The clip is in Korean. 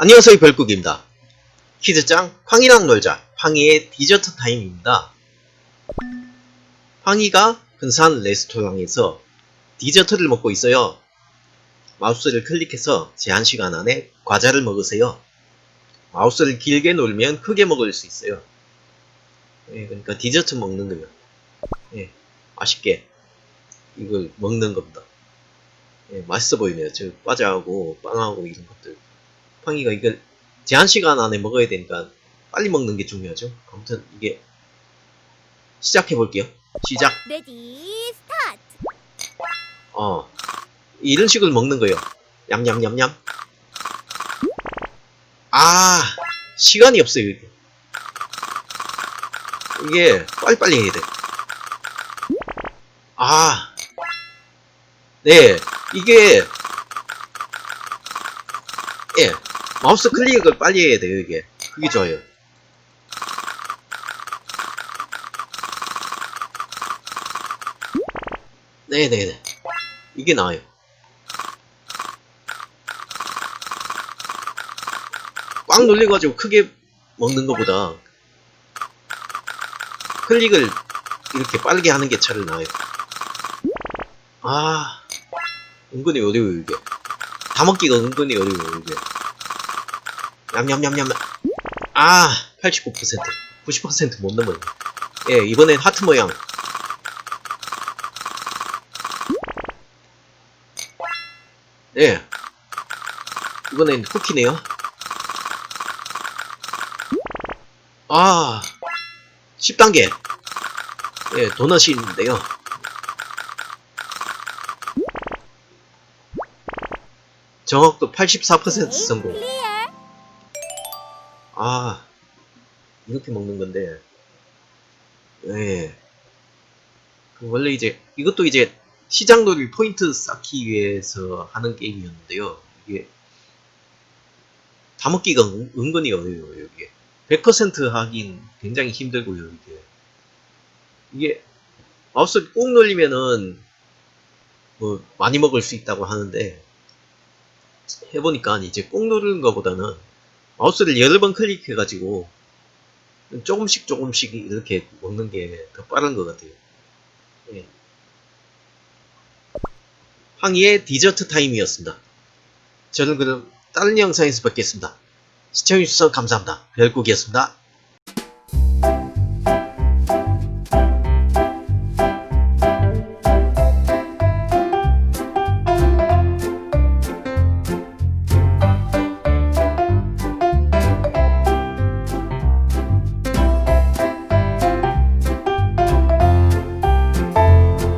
안녕하세요 별국입니다. 퀴즈짱 팡이랑 놀자 팡이의 디저트 타임입니다. 팡이가 근사한 레스토랑에서 디저트를 먹고 있어요. 마우스를 클릭해서 제한 시간 안에 과자를 먹으세요. 마우스를 길게 누르면 크게 먹을 수 있어요. 예, 그러니까 디저트 먹는 거예요. 예, 맛있게 이걸 먹는 겁니다. 예, 맛있어 보이네요. 저 과자하고 빵하고 이런 것들. 팡이가 이걸 제한 시간 안에 먹어야 되니까 빨리 먹는 게 중요하죠. 아무튼 이게 시작해 볼게요. 시작. 레디 스타트 어 이런 식으로 먹는 거예요. 냠냠냠냠. 아 시간이 없어요. 이게, 이게 빨리빨리 해야 돼. 아 네, 이게 예 마우스 클릭을 빨리 해야 돼요. 이게 그게 좋아요. 네네네. 이게 나아요. 꽉 눌려가지고 크게 먹는 것보다 클릭을 이렇게 빠르게 하는 게 차라리 나아요. 아, 은근히 어려워요, 이게. 다 먹기가 은근히 어려워요, 이게. 냠냠냠냠. 아, 89%. 90%못 넘어요. 예, 이번엔 하트 모양. 예. 이번엔 쿠키네요. 아, 10단계. 예, 도넛인데요. 정확도 84% 성공. 아, 이렇게 먹는 건데. 예. 그 원래 이제, 이것도 이제 시장놀이 포인트 쌓기 위해서 하는 게임이었는데요. 이게, 다 먹기가 은, 은근히 어려워요, 이게. 100% 하긴 굉장히 힘들고요, 이게. 이게, 마우스 꾹 눌리면은, 뭐, 많이 먹을 수 있다고 하는데, 해보니까 이제 꾹 누르는 것보다는 마우스를 여러 번 클릭해가지고 조금씩 조금씩 이렇게 먹는 게 더 빠른 것 같아요. 예. 항이의 디저트 타임이었습니다. 저는 그럼 다른 영상에서 뵙겠습니다. 시청해주셔서 감사합니다. 별국이었습니다.